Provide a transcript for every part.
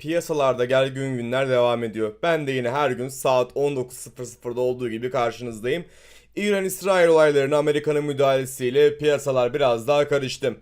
Piyasalarda gergin günler devam ediyor. Ben de yine her gün saat 19.00'da olduğu gibi karşınızdayım. İran-İsrail olaylarına Amerika'nın müdahalesiyle piyasalar biraz daha karıştı.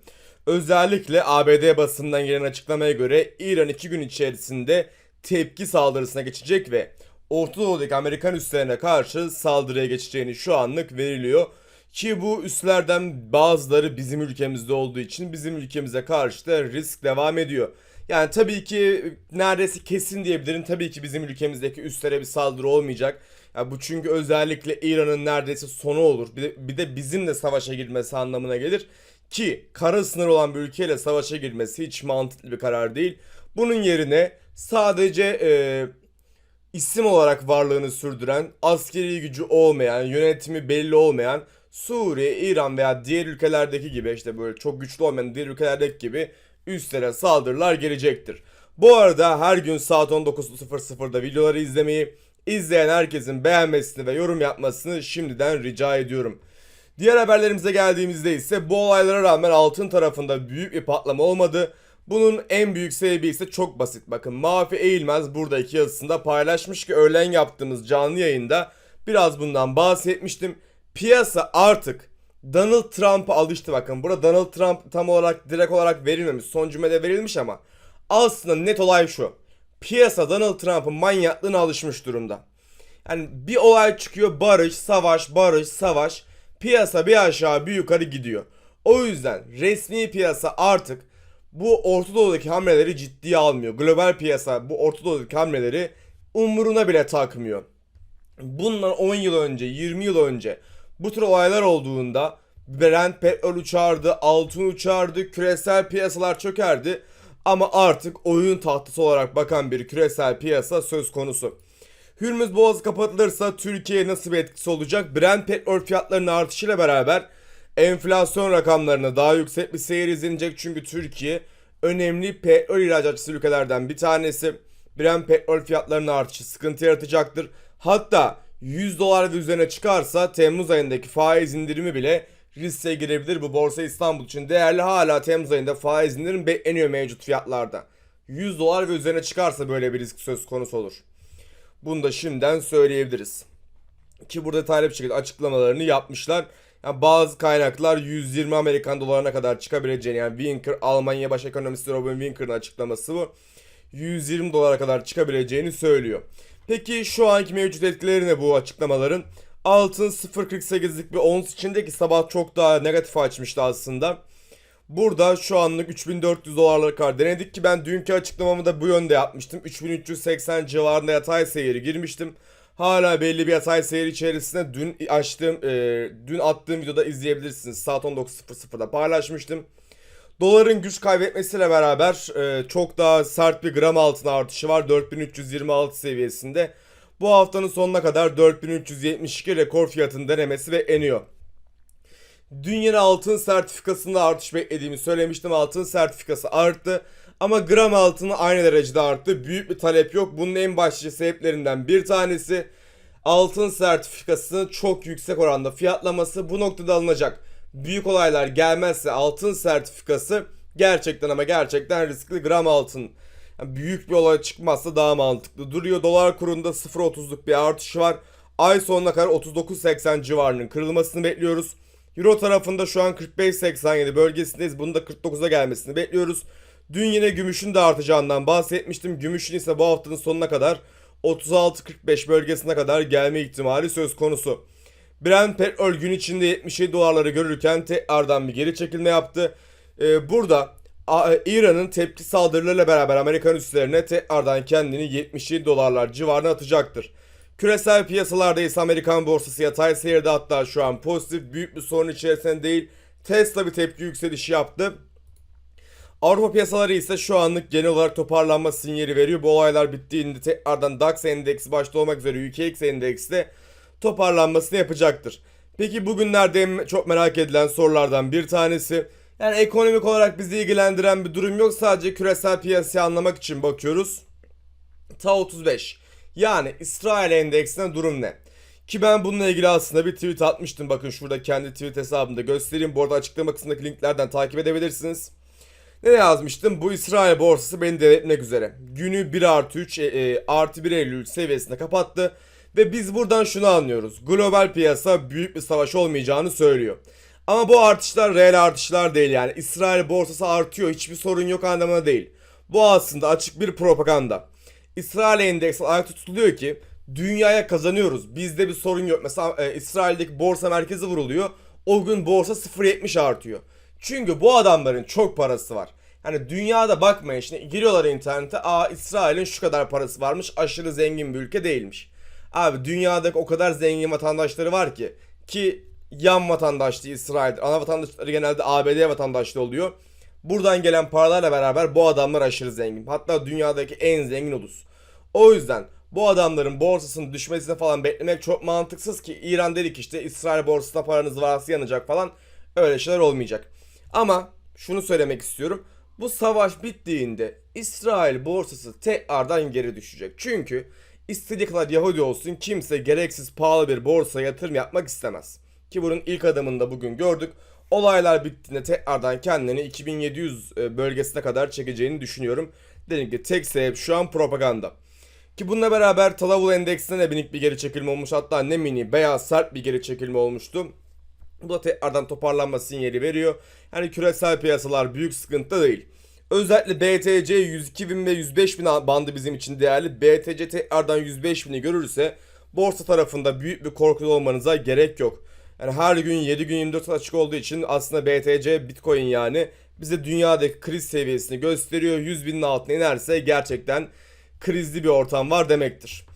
Özellikle ABD basından gelen açıklamaya göre İran 2 gün içerisinde tepki saldırısına geçecek ve Orta Doğu'daki Amerikan üslerine karşı saldırıya geçeceğini şu anlık veriliyor. Ki bu üslerden bazıları bizim ülkemizde olduğu için bizim ülkemize karşı da risk devam ediyor. Yani tabii ki neredeyse kesin diyebilirim. Tabii ki bizim ülkemizdeki üslere bir saldırı olmayacak. Ya bu çünkü özellikle İran'ın neredeyse sonu olur. Bir de, bir de bizimle savaşa girmesi anlamına gelir. Ki kara sınır olan bir ülkeyle savaşa girmesi hiç mantıklı bir karar değil. Bunun yerine sadece e, isim olarak varlığını sürdüren, askeri gücü olmayan, yönetimi belli olmayan Suriye, İran veya diğer ülkelerdeki gibi işte böyle çok güçlü olmayan diğer ülkelerdeki gibi üstlere saldırılar gelecektir. Bu arada her gün saat 19.00'da videoları izlemeyi, izleyen herkesin beğenmesini ve yorum yapmasını şimdiden rica ediyorum. Diğer haberlerimize geldiğimizde ise bu olaylara rağmen altın tarafında büyük bir patlama olmadı. Bunun en büyük sebebi ise çok basit. Bakın Mafi Eğilmez burada iki yazısında paylaşmış ki öğlen yaptığımız canlı yayında biraz bundan bahsetmiştim. Piyasa artık Donald Trump'a alıştı bakın. Burada Donald Trump tam olarak direkt olarak verilmemiş. Son cümlede verilmiş ama aslında net olay şu. Piyasa Donald Trump'ın manyaklığına alışmış durumda. Yani bir olay çıkıyor barış, savaş, barış, savaş. Piyasa bir aşağı bir yukarı gidiyor. O yüzden resmi piyasa artık bu Orta Doğu'daki hamleleri ciddiye almıyor. Global piyasa bu Orta Doğu'daki hamleleri umuruna bile takmıyor. Bundan 10 yıl önce, 20 yıl önce bu tür olaylar olduğunda Brent petrol uçardı, altın uçardı, küresel piyasalar çökerdi. Ama artık oyun tahtası olarak bakan bir küresel piyasa söz konusu. Hürmüz Boğazı kapatılırsa Türkiye'ye nasıl bir etkisi olacak? Brent petrol fiyatlarının artışıyla beraber enflasyon rakamlarına daha yüksek bir seyir izlenecek. Çünkü Türkiye önemli petrol ihracatçısı ülkelerden bir tanesi. Brent petrol fiyatlarının artışı sıkıntı yaratacaktır. Hatta 100 dolar ve üzerine çıkarsa Temmuz ayındaki faiz indirimi bile riske girebilir. Bu Borsa İstanbul için değerli hala Temmuz ayında faiz indirim bekleniyor mevcut fiyatlarda. 100 dolar ve üzerine çıkarsa böyle bir risk söz konusu olur. Bunu da şimdiden söyleyebiliriz. Ki burada bir şekilde açıklamalarını yapmışlar. Yani bazı kaynaklar 120 Amerikan dolarına kadar çıkabileceğini yani Winker Almanya Baş Ekonomisti Robin Winker'ın açıklaması bu. 120 dolara kadar çıkabileceğini söylüyor. Peki şu anki mevcut etkileri ne bu açıklamaların? Altın 0.48'lik bir ons içindeki sabah çok daha negatif açmıştı aslında. Burada şu anlık 3400 dolarlara kadar denedik ki ben dünkü açıklamamı da bu yönde yapmıştım. 3380 civarında yatay seyri girmiştim. Hala belli bir yatay seyir içerisinde dün açtığım, e, dün attığım videoda izleyebilirsiniz. Saat 19.00'da paylaşmıştım. Doların güç kaybetmesiyle beraber e, çok daha sert bir gram altın artışı var. 4326 seviyesinde. Bu haftanın sonuna kadar 4372 rekor fiyatını denemesi bekleniyor. Dün yine altın sertifikasında artış beklediğimi söylemiştim. Altın sertifikası arttı. Ama gram altını aynı derecede arttı. Büyük bir talep yok. Bunun en başlıca sebeplerinden bir tanesi altın sertifikasının çok yüksek oranda fiyatlaması bu noktada alınacak. Büyük olaylar gelmezse altın sertifikası gerçekten ama gerçekten riskli gram altın. Yani büyük bir olay çıkmazsa daha mantıklı duruyor. Dolar kurunda 0.30'luk bir artış var. Ay sonuna kadar 39.80 civarının kırılmasını bekliyoruz. Euro tarafında şu an 45.87 bölgesindeyiz. Bunun da 49'a gelmesini bekliyoruz. Dün yine gümüşün de artacağından bahsetmiştim. Gümüşün ise bu haftanın sonuna kadar 36-45 bölgesine kadar gelme ihtimali söz konusu. Brent petrol gün içinde 77 dolarları görürken tekrardan bir geri çekilme yaptı. Ee, burada A- İran'ın tepki saldırılarıyla beraber Amerikan üslerine tekrardan kendini 77 dolarlar civarına atacaktır. Küresel piyasalarda ise Amerikan borsası yatay seyirde hatta şu an pozitif büyük bir sorun içerisinde değil. Tesla bir tepki yükselişi yaptı. Avrupa piyasaları ise şu anlık genel olarak toparlanma sinyali veriyor. Bu olaylar bittiğinde tekrardan DAX endeksi başta olmak üzere UKX endeksi de toparlanmasını yapacaktır. Peki bugünlerde çok merak edilen sorulardan bir tanesi. Yani ekonomik olarak bizi ilgilendiren bir durum yok. Sadece küresel piyasayı anlamak için bakıyoruz. Ta 35. Yani İsrail endeksine durum ne? Ki ben bununla ilgili aslında bir tweet atmıştım. Bakın şurada kendi tweet hesabımda göstereyim. Bu arada açıklama kısmındaki linklerden takip edebilirsiniz. Ne yazmıştım? Bu İsrail borsası beni devretmek üzere. Günü 1 artı 3 e, e, artı 1 Eylül seviyesinde kapattı. Ve biz buradan şunu anlıyoruz. Global piyasa büyük bir savaş olmayacağını söylüyor. Ama bu artışlar reel artışlar değil yani. İsrail borsası artıyor hiçbir sorun yok anlamına değil. Bu aslında açık bir propaganda. İsrail endeksi ayakta tutuluyor ki dünyaya kazanıyoruz. Bizde bir sorun yok. Mesela e, İsrail'deki borsa merkezi vuruluyor. O gün borsa 0.70 artıyor. Çünkü bu adamların çok parası var. Hani dünyada bakmayın şimdi giriyorlar internete. Aa İsrail'in şu kadar parası varmış. Aşırı zengin bir ülke değilmiş. Abi dünyadaki o kadar zengin vatandaşları var ki ki yan vatandaşlığı İsrail'dir. Ana vatandaşları genelde ABD vatandaşlığı oluyor. Buradan gelen paralarla beraber bu adamlar aşırı zengin. Hatta dünyadaki en zengin ulus. O yüzden bu adamların borsasının düşmesini falan beklemek çok mantıksız ki İran dedik işte İsrail borsasında paranız varsa yanacak falan öyle şeyler olmayacak. Ama şunu söylemek istiyorum. Bu savaş bittiğinde İsrail borsası tekrardan geri düşecek. Çünkü istediği kadar Yahudi olsun kimse gereksiz pahalı bir borsaya yatırım yapmak istemez. Ki bunun ilk adımını da bugün gördük. Olaylar bittiğinde tekrardan kendini 2700 bölgesine kadar çekeceğini düşünüyorum. Dedim ki tek sebep şu an propaganda. Ki bununla beraber Talavul endeksine de minik bir geri çekilme olmuş. Hatta ne mini beyaz sert bir geri çekilme olmuştu. Bu da tekrardan toparlanma sinyali veriyor. Yani küresel piyasalar büyük sıkıntı değil. Özellikle BTC 102 bin ve 105 bin bandı bizim için değerli. BTC tekrardan 105 bini görürse borsa tarafında büyük bir korku olmanıza gerek yok. Yani her gün 7 gün 24 saat açık olduğu için aslında BTC Bitcoin yani bize dünyadaki kriz seviyesini gösteriyor. 100 binin altına inerse gerçekten krizli bir ortam var demektir.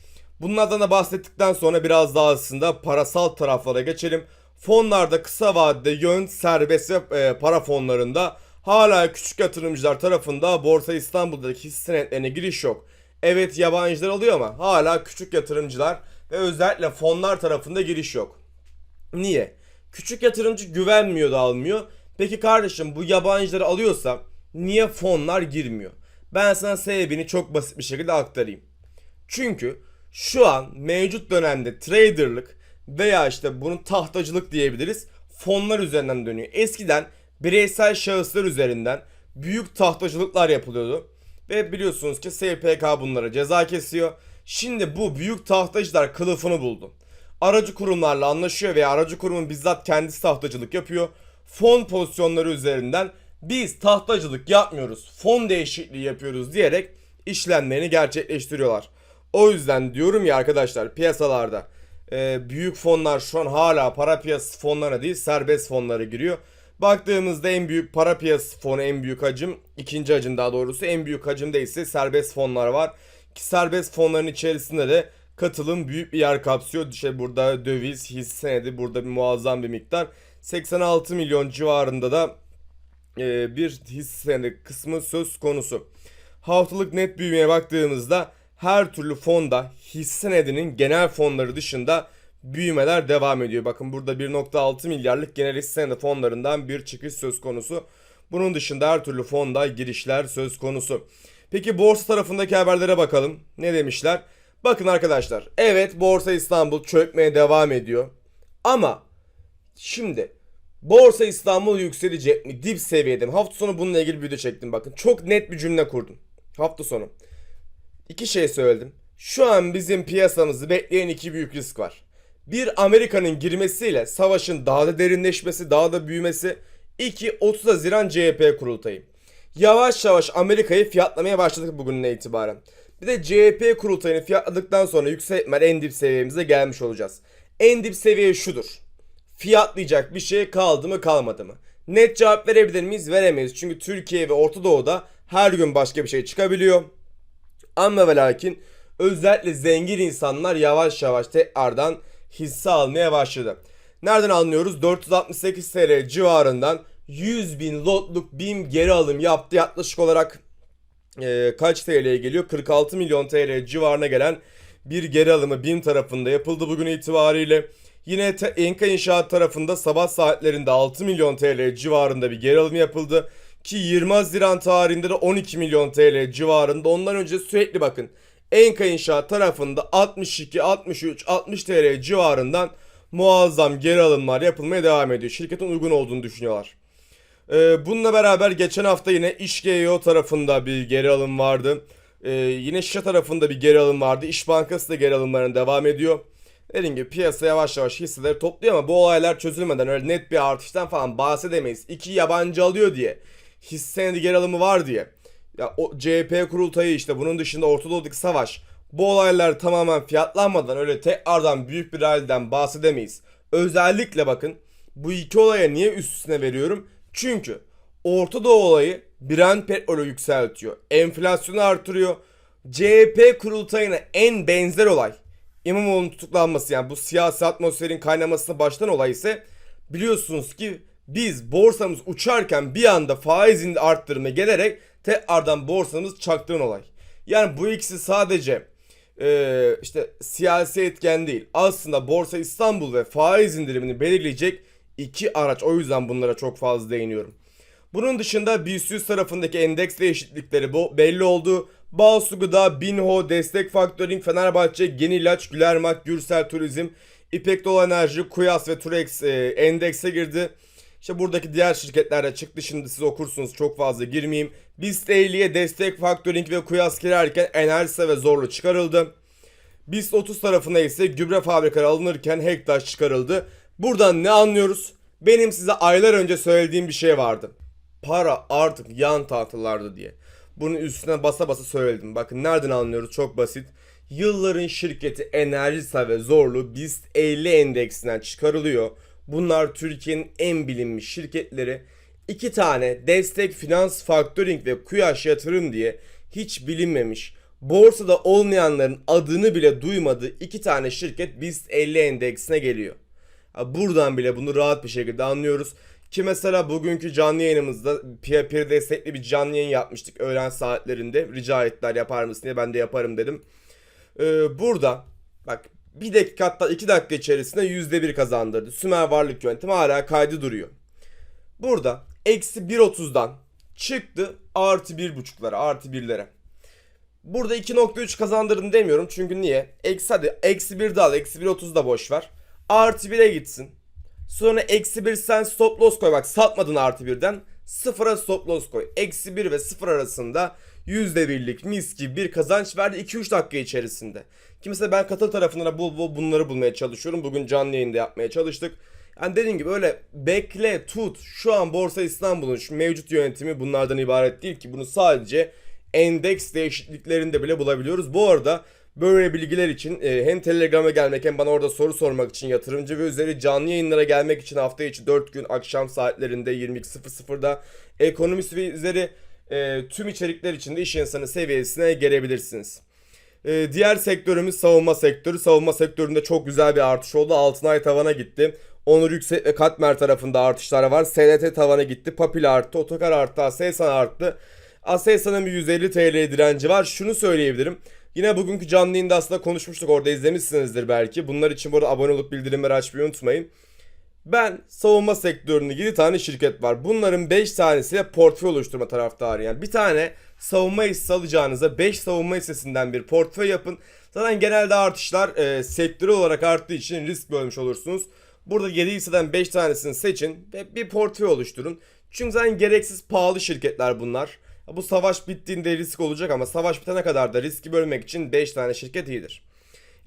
Bunlardan da bahsettikten sonra biraz daha aslında parasal taraflara geçelim. Fonlarda kısa vadede yön serbest ve e, para fonlarında hala küçük yatırımcılar tarafında Borsa İstanbul'daki hisse senetlerine giriş yok. Evet yabancılar oluyor ama hala küçük yatırımcılar ve özellikle fonlar tarafında giriş yok. Niye? Küçük yatırımcı güvenmiyor da almıyor. Peki kardeşim bu yabancıları alıyorsa niye fonlar girmiyor? Ben sana sebebini çok basit bir şekilde aktarayım. Çünkü şu an mevcut dönemde traderlık veya işte bunu tahtacılık diyebiliriz fonlar üzerinden dönüyor. Eskiden bireysel şahıslar üzerinden büyük tahtacılıklar yapılıyordu. Ve biliyorsunuz ki SPK bunlara ceza kesiyor. Şimdi bu büyük tahtacılar kılıfını buldu. Aracı kurumlarla anlaşıyor veya aracı kurumun bizzat kendisi tahtacılık yapıyor. Fon pozisyonları üzerinden biz tahtacılık yapmıyoruz, fon değişikliği yapıyoruz diyerek işlemlerini gerçekleştiriyorlar. O yüzden diyorum ya arkadaşlar piyasalarda e, büyük fonlar şu an hala para piyasası fonlarına değil serbest fonlara giriyor. Baktığımızda en büyük para piyasası fonu en büyük hacim ikinci hacim daha doğrusu en büyük hacimde ise serbest fonlar var. Ki serbest fonların içerisinde de katılım büyük bir yer kapsıyor. İşte burada döviz, hisse senedi burada bir muazzam bir miktar. 86 milyon civarında da e, bir hisse senedi kısmı söz konusu. Haftalık net büyümeye baktığımızda her türlü fonda hisse senedinin genel fonları dışında büyümeler devam ediyor. Bakın burada 1.6 milyarlık genel hisse senedi fonlarından bir çıkış söz konusu. Bunun dışında her türlü fonda girişler söz konusu. Peki borsa tarafındaki haberlere bakalım. Ne demişler? Bakın arkadaşlar. Evet Borsa İstanbul çökmeye devam ediyor. Ama şimdi Borsa İstanbul yükselecek mi? Dip seviyede mi? Hafta sonu bununla ilgili bir video çektim bakın. Çok net bir cümle kurdum. Hafta sonu. İki şey söyledim. Şu an bizim piyasamızı bekleyen iki büyük risk var. Bir Amerika'nın girmesiyle savaşın daha da derinleşmesi, daha da büyümesi. İki 30 Haziran CHP kurultayı. Yavaş yavaş Amerika'yı fiyatlamaya başladık bugünden itibaren. Bir de CHP kurultayını fiyatladıktan sonra yüksek ihtimal en dip seviyemize gelmiş olacağız. En dip seviye şudur. Fiyatlayacak bir şey kaldı mı kalmadı mı? Net cevap verebilir miyiz? Veremeyiz. Çünkü Türkiye ve Orta Doğu'da her gün başka bir şey çıkabiliyor. Ama ve lakin özellikle zengin insanlar yavaş yavaş tekrardan hisse almaya başladı. Nereden anlıyoruz? 468 TL civarından 100 bin lotluk BİM geri alım yaptı. Yaklaşık olarak e, kaç TL'ye geliyor? 46 milyon TL civarına gelen bir geri alımı BİM tarafında yapıldı bugün itibariyle. Yine Enka İnşaat tarafında sabah saatlerinde 6 milyon TL civarında bir geri alım yapıldı. Ki 20 Haziran tarihinde de 12 milyon TL civarında. Ondan önce sürekli bakın. Enka İnşaat tarafında 62, 63, 60 TL civarından muazzam geri alımlar yapılmaya devam ediyor. Şirketin uygun olduğunu düşünüyorlar. Ee, bununla beraber geçen hafta yine İş.GEO tarafında bir geri alım vardı. Ee, yine şişe tarafında bir geri alım vardı. İş Bankası da geri alımlarına devam ediyor. Dediğim gibi piyasa yavaş yavaş hisseleri topluyor ama bu olaylar çözülmeden öyle net bir artıştan falan bahsedemeyiz. İki yabancı alıyor diye. Hisse geri alımı var diye. Ya o CHP kurultayı işte bunun dışında Orta Doğu'daki savaş. Bu olaylar tamamen fiyatlanmadan öyle tekrardan büyük bir ralliden bahsedemeyiz. Özellikle bakın bu iki olaya niye üst üstüne veriyorum? Çünkü Orta Doğu olayı Brent petrolü yükseltiyor. Enflasyonu artırıyor. CHP kurultayına en benzer olay İmamoğlu'nun tutuklanması yani bu siyasi atmosferin kaynamasına baştan olay ise biliyorsunuz ki biz borsamız uçarken bir anda faizin arttırımı gelerek tekrardan borsamız çaktıran olay. Yani bu ikisi sadece e, işte siyasi etken değil. Aslında Borsa İstanbul ve faiz indirimini belirleyecek iki araç. O yüzden bunlara çok fazla değiniyorum. Bunun dışında BIST 100 tarafındaki endeks değişiklikleri bu belli oldu. Bağsu Gıda, Binho, Destek Factoring, Fenerbahçe, İlaç, Gülermak, Gürsel Turizm, İpek Dolu Enerji, Kuyas ve Turex e, endekse girdi. İşte buradaki diğer şirketler de çıktı. Şimdi siz okursunuz çok fazla girmeyeyim. BIST 50'ye Destek Factoring ve Kuyas girerken Enerjisa ve Zorlu çıkarıldı. BIST 30 tarafına ise gübre fabrikaları alınırken Hektaş çıkarıldı. Buradan ne anlıyoruz? Benim size aylar önce söylediğim bir şey vardı. Para artık yan tahtalarda diye. Bunun üstüne basa basa söyledim. Bakın nereden anlıyoruz? Çok basit. Yılların şirketi Enerjisa ve Zorlu BIST 50 endeksinden çıkarılıyor. Bunlar Türkiye'nin en bilinmiş şirketleri. İki tane Destek Finans Factoring ve Kuyaş Yatırım diye hiç bilinmemiş, borsada olmayanların adını bile duymadığı iki tane şirket BIST 50 endeksine geliyor. Buradan bile bunu rahat bir şekilde anlıyoruz. Ki mesela bugünkü canlı yayınımızda peer destekli bir canlı yayın yapmıştık öğlen saatlerinde. Rica ettiler yapar mısın diye ben de yaparım dedim. Ee, burada bak bir dakika hatta iki dakika içerisinde yüzde bir kazandırdı. Sümer varlık yöntemi hala kaydı duruyor. Burada eksi 1.30'dan çıktı artı 1.5'lara artı 1'lere. Burada 2.3 kazandırdım demiyorum çünkü niye? Eksi hadi eksi 1 de eksi 1.30 da boş ver. Artı 1'e gitsin. Sonra eksi 1 sen stop loss koy bak satmadın artı 1'den. Sıfıra stop loss koy. Eksi 1 ve 0 arasında %1'lik mis gibi bir kazanç verdi 2-3 dakika içerisinde. Ki mesela ben katıl tarafından da bul, bul bunları bulmaya çalışıyorum. Bugün canlı yayında yapmaya çalıştık. Yani dediğim gibi öyle bekle tut. Şu an Borsa İstanbul'un şu mevcut yönetimi bunlardan ibaret değil ki bunu sadece endeks değişikliklerinde bile bulabiliyoruz. Bu arada böyle bilgiler için e, hem Telegram'a gelmek hem bana orada soru sormak için yatırımcı ve üzeri canlı yayınlara gelmek için hafta içi 4 gün akşam saatlerinde 22.00'da ekonomisi ve üzeri e, tüm içerikler için de iş insanı seviyesine gelebilirsiniz. E, diğer sektörümüz savunma sektörü. Savunma sektöründe çok güzel bir artış oldu. Altınay tavana gitti. Onur Yüksek ve Katmer tarafında artışlar var. SLT tavana gitti. Papil arttı. Otokar arttı. Aselsan arttı. Aselsan'ın bir 150 TL direnci var. Şunu söyleyebilirim. Yine bugünkü canlı yayında aslında konuşmuştuk. Orada izlemişsinizdir belki. Bunlar için bu arada abone olup bildirimleri açmayı unutmayın. Ben savunma sektöründe 7 tane şirket var. Bunların 5 tanesiyle portföy oluşturma taraftarı. Yani bir tane savunma hissesi alacağınıza 5 savunma hissesinden bir portföy yapın. Zaten genelde artışlar e, sektörel olarak arttığı için risk bölmüş olursunuz. Burada 7 hisseden 5 tanesini seçin ve bir portföy oluşturun. Çünkü zaten gereksiz pahalı şirketler bunlar. Bu savaş bittiğinde risk olacak ama savaş bitene kadar da riski bölmek için 5 tane şirket iyidir.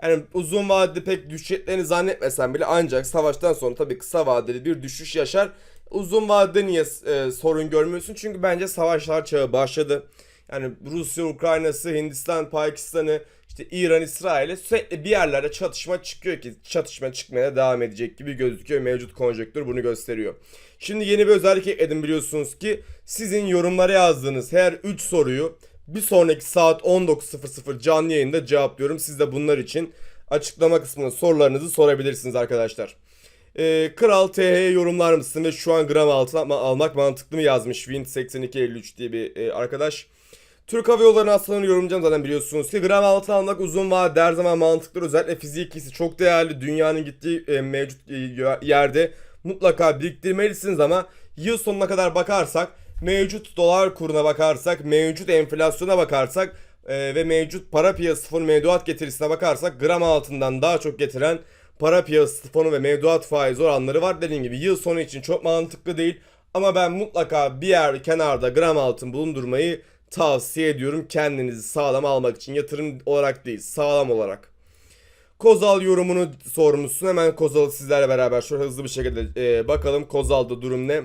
Yani uzun vadede pek düşeceklerini zannetmesem bile ancak savaştan sonra tabii kısa vadeli bir düşüş yaşar. Uzun vadede niye e, sorun görmüyorsun? Çünkü bence savaşlar çağı başladı. Yani Rusya, Ukrayna'sı, Hindistan, Pakistan'ı, işte İran, İsrail'e sürekli bir yerlerde çatışma çıkıyor ki çatışma çıkmaya devam edecek gibi gözüküyor. Mevcut konjonktür bunu gösteriyor. Şimdi yeni bir özellik ekledim biliyorsunuz ki sizin yorumlara yazdığınız her 3 soruyu bir sonraki saat 19.00 canlı yayında cevaplıyorum. Siz de bunlar için açıklama kısmına sorularınızı sorabilirsiniz arkadaşlar. Ee, Kral TH yorumlar mısın ve şu an gram altın alma- almak mantıklı mı yazmış Wind 8253 diye bir e, arkadaş. Türk Hava Yolları'nın aslanını yorumlayacağım zaten biliyorsunuz ki gram altın almak uzun vadede her zaman mantıklıdır. Özellikle fizikisi çok değerli dünyanın gittiği e, mevcut e, yerde mutlaka biriktirmelisiniz ama yıl sonuna kadar bakarsak mevcut dolar kuruna bakarsak mevcut enflasyona bakarsak e, ve mevcut para piyasası fonu mevduat getirisine bakarsak gram altından daha çok getiren para piyasası fonu ve mevduat faiz oranları var. Dediğim gibi yıl sonu için çok mantıklı değil Ama ben mutlaka bir yer kenarda gram altın bulundurmayı tavsiye ediyorum. Kendinizi sağlam almak için yatırım olarak değil sağlam olarak. Kozal yorumunu sormuşsun. Hemen Kozal'ı sizlerle beraber şöyle hızlı bir şekilde e, bakalım Kozal'da durum ne?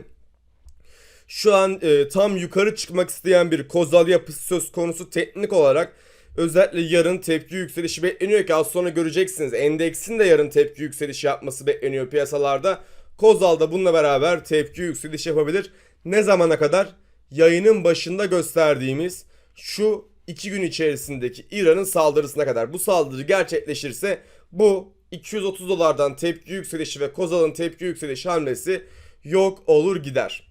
Şu an e, tam yukarı çıkmak isteyen bir Kozal yapısı söz konusu teknik olarak. Özellikle yarın tepki yükselişi bekleniyor ki az sonra göreceksiniz. Endeksin de yarın tepki yükselişi yapması bekleniyor piyasalarda. Kozal da bununla beraber tepki yükselişi yapabilir. Ne zamana kadar? Yayının başında gösterdiğimiz şu iki gün içerisindeki İran'ın saldırısına kadar. Bu saldırı gerçekleşirse bu 230 dolardan tepki yükselişi ve Kozal'ın tepki yükselişi hamlesi yok olur gider.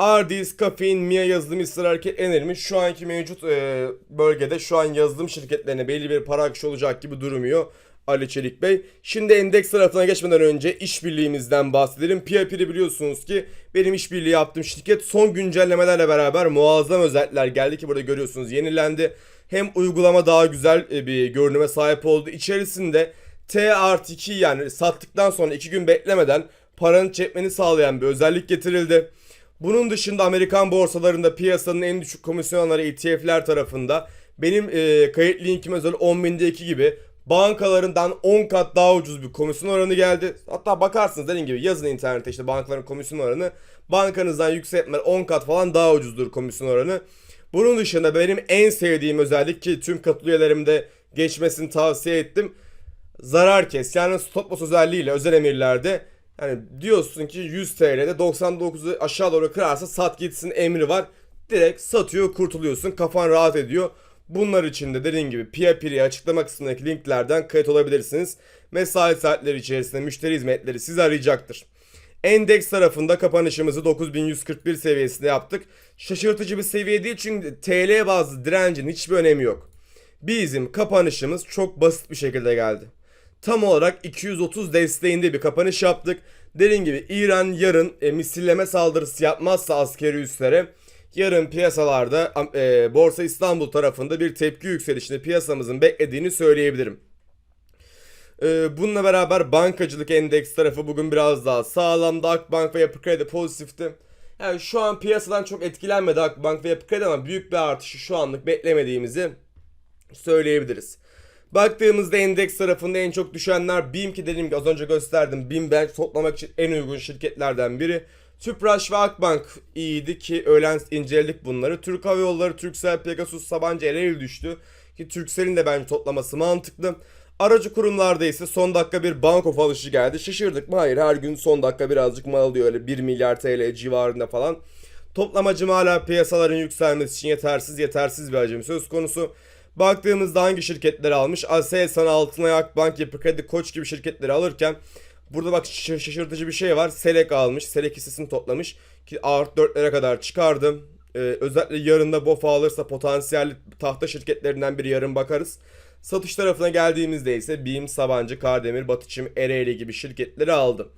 Ardis, Kafein, Mia yazılım hisseleri hareketlenir Şu anki mevcut e, bölgede şu an yazılım şirketlerine belli bir para akışı olacak gibi durmuyor. Ali Çelik Bey. Şimdi endeks tarafına geçmeden önce işbirliğimizden bahsedelim. PIP'li biliyorsunuz ki benim işbirliği yaptığım şirket son güncellemelerle beraber muazzam özellikler geldi ki burada görüyorsunuz yenilendi. Hem uygulama daha güzel e, bir görünüme sahip oldu. İçerisinde T artı 2 yani sattıktan sonra 2 gün beklemeden paranı çekmeni sağlayan bir özellik getirildi. Bunun dışında Amerikan borsalarında piyasanın en düşük komisyonları ETF'ler tarafında benim e, kayıt linkim özel 10.000'de 2 gibi bankalarından 10 kat daha ucuz bir komisyon oranı geldi. Hatta bakarsınız dediğim gibi yazın internette işte bankaların komisyon oranı bankanızdan yükseltme 10 kat falan daha ucuzdur komisyon oranı. Bunun dışında benim en sevdiğim özellik ki tüm katıl geçmesini tavsiye ettim. Zarar kes yani stop loss özelliğiyle özel emirlerde yani diyorsun ki 100 TL'de 99'u aşağı doğru kırarsa sat gitsin emri var. Direkt satıyor kurtuluyorsun kafan rahat ediyor. Bunlar için de dediğim gibi Pia açıklama kısmındaki linklerden kayıt olabilirsiniz. Mesai saatleri içerisinde müşteri hizmetleri sizi arayacaktır. Endeks tarafında kapanışımızı 9141 seviyesinde yaptık. Şaşırtıcı bir seviye değil çünkü TL bazlı direncin hiçbir önemi yok. Bizim kapanışımız çok basit bir şekilde geldi. Tam olarak 230 desteğinde bir kapanış yaptık. Dediğim gibi İran yarın e, misilleme saldırısı yapmazsa askeri üslere yarın piyasalarda e, Borsa İstanbul tarafında bir tepki yükselişini piyasamızın beklediğini söyleyebilirim. E, bununla beraber bankacılık endeks tarafı bugün biraz daha sağlamdı. Akbank ve Yapı Kredi pozitifti. Yani şu an piyasadan çok etkilenmedi Akbank ve Yapı Kredi ama büyük bir artışı şu anlık beklemediğimizi söyleyebiliriz. Baktığımızda endeks tarafında en çok düşenler BİM ki dediğim gibi az önce gösterdim. BİM ben toplamak için en uygun şirketlerden biri. Tüpraş ve Akbank iyiydi ki öğlen inceledik bunları. Türk Hava Yolları, Turkcell, Pegasus, Sabancı, Ereğli düştü. Ki Turkcell'in de bence toplaması mantıklı. Aracı kurumlarda ise son dakika bir banko falışı geldi. Şaşırdık mı? Hayır her gün son dakika birazcık mal alıyor öyle 1 milyar TL civarında falan. Toplamacım hala piyasaların yükselmesi için yetersiz yetersiz bir hacim söz konusu. Baktığımızda hangi şirketleri almış? Aselsan, Altınay, Akbank, Yapı Kredi, Koç gibi şirketleri alırken burada bak şaşırtıcı bir şey var. Selek almış. Selek hissesini toplamış ki art 4'lere kadar çıkardım. Ee, özellikle yarında BOFA alırsa potansiyel tahta şirketlerinden biri yarın bakarız. Satış tarafına geldiğimizde ise BİM, Sabancı, Kardemir, Batıçım, Ereğli gibi şirketleri aldım.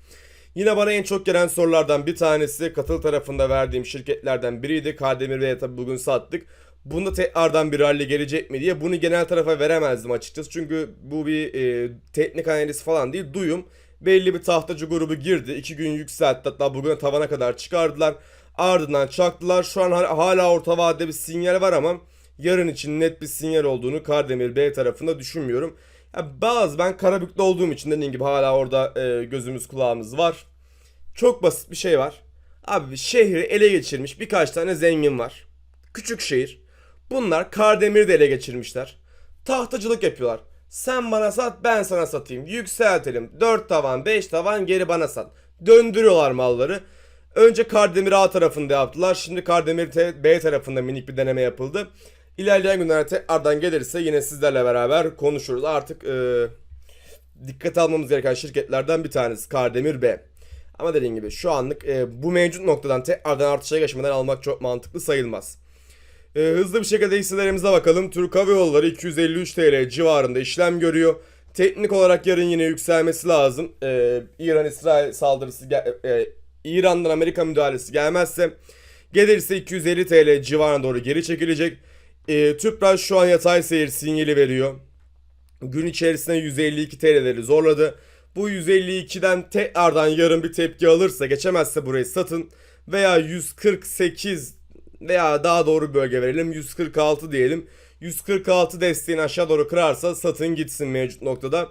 Yine bana en çok gelen sorulardan bir tanesi katıl tarafında verdiğim şirketlerden biriydi. Kardemir ve tabi bugün sattık. Bunda tekrardan bir rally gelecek mi diye bunu genel tarafa veremezdim açıkçası. Çünkü bu bir e, teknik analiz falan değil. Duyum belli bir tahtacı grubu girdi. iki gün yükseltti. Hatta bugün tavana kadar çıkardılar. Ardından çaktılar. Şu an hala orta vadede bir sinyal var ama yarın için net bir sinyal olduğunu Kardemir B tarafında düşünmüyorum. Ya bazı ben Karabük'te olduğum için dediğim gibi hala orada e, gözümüz kulağımız var. Çok basit bir şey var. Abi şehri ele geçirmiş birkaç tane zengin var. Küçük şehir. Bunlar Kardemir'i de ele geçirmişler. Tahtacılık yapıyorlar. Sen bana sat ben sana satayım. Yükseltelim. 4 tavan 5 tavan geri bana sat. Döndürüyorlar malları. Önce Kardemir A tarafında yaptılar. Şimdi Kardemir B tarafında minik bir deneme yapıldı. İlerleyen günlerde tekrardan gelirse yine sizlerle beraber konuşuruz. Artık e, dikkat almamız gereken şirketlerden bir tanesi Kardemir B. Ama dediğim gibi şu anlık e, bu mevcut noktadan tekrardan artışa geçmeden almak çok mantıklı sayılmaz. E, hızlı bir şekilde hisselerimize bakalım. Türk Hava Yolları 253 TL civarında işlem görüyor. Teknik olarak yarın yine yükselmesi lazım. E, İran-İsrail saldırısı, e, İran'dan Amerika müdahalesi gelmezse gelirse 250 TL civarına doğru geri çekilecek. E, Tüpraş şu an yatay seyir sinyali veriyor. Gün içerisinde 152 TL'leri zorladı. Bu 152'den tekrardan yarın bir tepki alırsa geçemezse burayı satın. veya 148 veya daha doğru bölge verelim 146 diyelim. 146 desteğini aşağı doğru kırarsa satın gitsin mevcut noktada.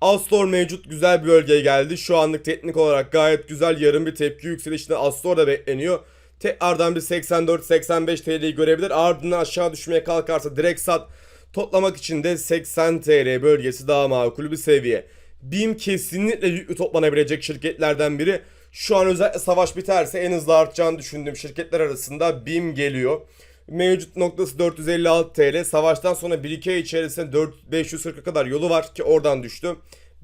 Astor mevcut güzel bir bölgeye geldi. Şu anlık teknik olarak gayet güzel yarım bir tepki yükselişinde Astor da bekleniyor. Tekrardan bir 84-85 TL'yi görebilir. Ardından aşağı düşmeye kalkarsa direkt sat. Toplamak için de 80 TL bölgesi daha makul bir seviye. BİM kesinlikle yüklü toplanabilecek şirketlerden biri. Şu an özellikle savaş biterse en hızlı artacağını düşündüğüm şirketler arasında BİM geliyor. Mevcut noktası 456 TL. Savaştan sonra 1-2 ay içerisinde 4 540'a kadar yolu var ki oradan düştü.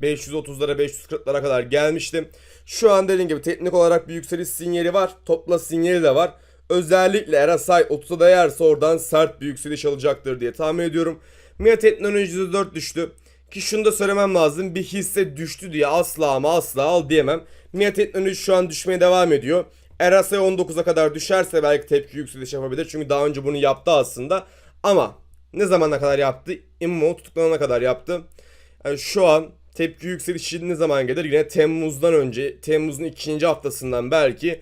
530'lara 540'lara kadar gelmiştim. Şu an dediğim gibi teknik olarak bir yükseliş sinyali var. Topla sinyali de var. Özellikle RSI 30'a değerse oradan sert bir yükseliş alacaktır diye tahmin ediyorum. MIA teknoloji %4 düştü. Ki şunu da söylemem lazım. Bir hisse düştü diye asla ama asla al diyemem. MIA teknoloji şu an düşmeye devam ediyor. RSI 19'a kadar düşerse belki tepki yükseliş yapabilir. Çünkü daha önce bunu yaptı aslında. Ama ne zamana kadar yaptı? İmmo tutuklanana kadar yaptı. Yani şu an tepki yükselişi ne zaman gelir? Yine Temmuz'dan önce, Temmuz'un ikinci haftasından belki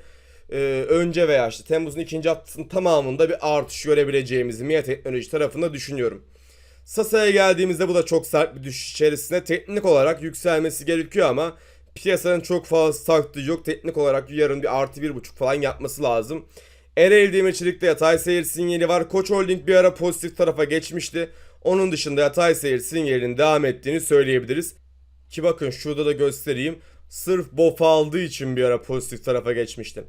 e, önce veya işte Temmuz'un ikinci haftasının tamamında bir artış görebileceğimizi MIA Teknoloji tarafında düşünüyorum. Sasa'ya geldiğimizde bu da çok sert bir düşüş içerisinde. Teknik olarak yükselmesi gerekiyor ama piyasanın çok fazla taktığı yok. Teknik olarak yarın bir artı bir buçuk falan yapması lazım. Ereğli Demirçelik'te yatay seyir sinyali var. Koç Holding bir ara pozitif tarafa geçmişti. Onun dışında yatay seyir sinyalinin devam ettiğini söyleyebiliriz. Ki bakın şurada da göstereyim. Sırf BOF aldığı için bir ara pozitif tarafa geçmişti.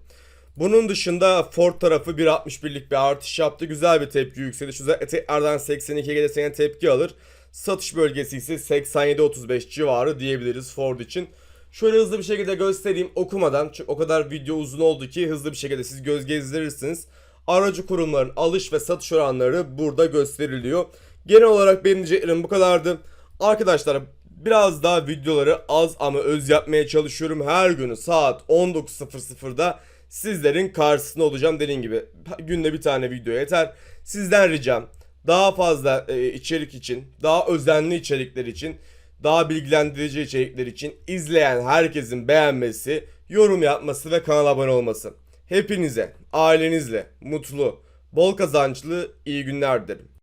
Bunun dışında Ford tarafı 1.61'lik bir artış yaptı. Güzel bir tepki yükseliş. Özellikle tekrardan 82'ye gelirse tepki alır. Satış bölgesi ise 87-35 civarı diyebiliriz Ford için. Şöyle hızlı bir şekilde göstereyim okumadan. Çünkü o kadar video uzun oldu ki hızlı bir şekilde siz göz gezdirirsiniz. Aracı kurumların alış ve satış oranları burada gösteriliyor. Genel olarak benim diyeceklerim bu kadardı. Arkadaşlar biraz daha videoları az ama öz yapmaya çalışıyorum. Her günü saat 19.00'da sizlerin karşısında olacağım dediğim gibi. Günde bir tane video yeter. Sizden ricam daha fazla e, içerik için, daha özenli içerikler için, daha bilgilendirici içerikler için izleyen herkesin beğenmesi, yorum yapması ve kanala abone olması. Hepinize, ailenizle mutlu, bol kazançlı iyi günler dilerim.